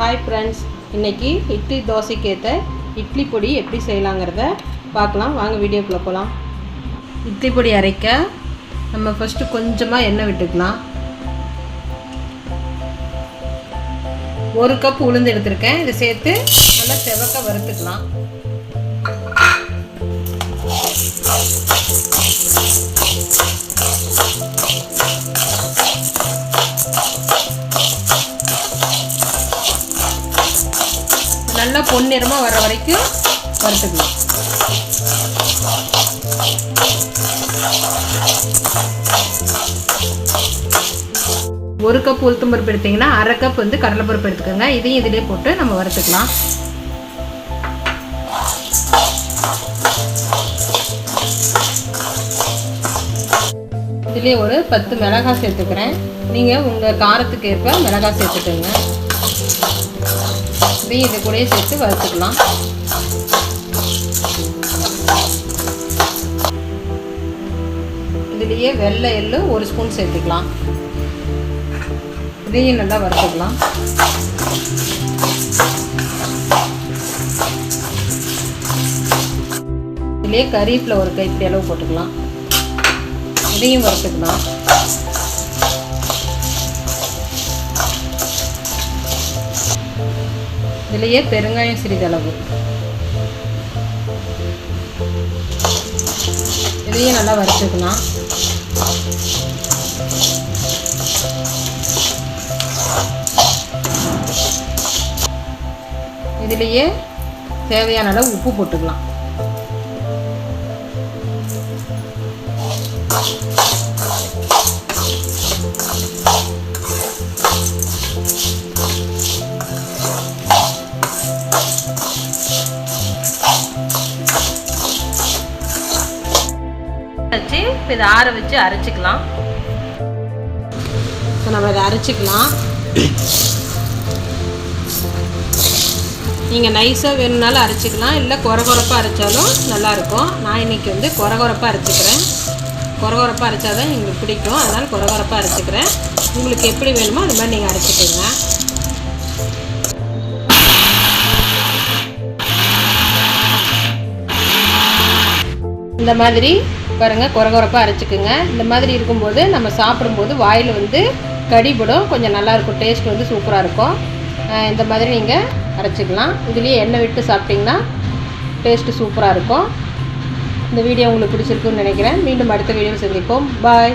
Hi friends இன்றைக்கி இட்லி தோசைக்கேற்ற இட்லி பொடி எப்படி செய்யலாங்கிறத பார்க்கலாம். வாங்க வீடியோக்குள்ளே போகலாம் இட்லி பொடி அரைக்க நம்ம ஃபஸ்ட்டு கொஞ்சமாக எண்ணெய் விட்டுக்கலாம். ஒரு கப் உளுந்து எடுத்திருக்கேன். இதை சேர்த்து நல்லா செவக்க வறுத்துக்கலாம். நல்லா பொன்னிறமாக வர வரைக்கும் வறுத்துக்கலாம். ஒரு கப் உளுத்தம் பருப்பு எடுத்தீங்கன்னா அரை கப் வந்து கடலைப்பருப்பு எடுத்துக்கோங்க. இதையும் இதிலே போட்டு நம்ம வறுத்துக்கலாம். இதுலேயே ஒரு பத்து மிளகாய் சேர்த்துக்கிறேன். நீங்கள் உங்கள் காரத்துக்கு ஏற்ப மிளகாய் சேர்த்துக்கோங்க. அப்படியே இது கூடயே சேர்த்து வறுத்துக்கலாம். இதுலேயே வெள்ளை எள்ளு ஒரு ஸ்பூன் சேர்த்துக்கலாம். இதையும் நல்லா வறுத்துக்கலாம். இதுலேயே கறிப்பில் ஒரு கைப்பிடி அளவு போட்டுக்கலாம். இதையும் வறுத்துக்கலாம். இதுலேயே பெருங்காயம் சிறிதளவு. இதையும் நல்லா வறுத்துக்கலாம். இதுலேயே தேவையான அளவு உப்பு போட்டுக்கலாம். வச்சு இப்போ இதை ஆற வச்சு அரைச்சிக்கலாம். இப்போ நம்ம இதை அரைச்சிக்கலாம். நீங்கள் நைஸாக வேணும்னாலும் அரைச்சிக்கலாம். இல்லை குறகுறப்பாக அரைச்சாலும் நல்லாயிருக்கும். நான் இன்றைக்கி வந்து குறகுறப்பாக அரைச்சிக்கிறேன். குறகுறப்பாக அரைச்சா தான் எங்களுக்கு பிடிக்கும். அதனால் குறகுறப்பாக அரைச்சிக்கிறேன். உங்களுக்கு எப்படி வேணுமோ அது மாதிரி நீங்கள் அரைச்சிக்கோங்க. இந்த மாதிரி பாருங்கள் குறை குறைப்பாக அரைச்சிக்குங்க. இந்த மாதிரி இருக்கும்போது நம்ம சாப்பிடும்போது வாயில் வந்து கடிபடும். கொஞ்சம் நல்லாயிருக்கும் டேஸ்ட் வந்து சூப்பராக இருக்கும். இந்த மாதிரி நீங்கள் அரைச்சிக்கலாம். இதுலேயே எண்ணெய் விட்டு சாப்பிட்டிங்கன்னா டேஸ்ட்டு சூப்பராக இருக்கும். இந்த வீடியோ உங்களுக்கு பிடிச்சிருக்குன்னு நினைக்கிறேன். மீண்டும் அடுத்த வீடியோ சந்திப்போம். பாய்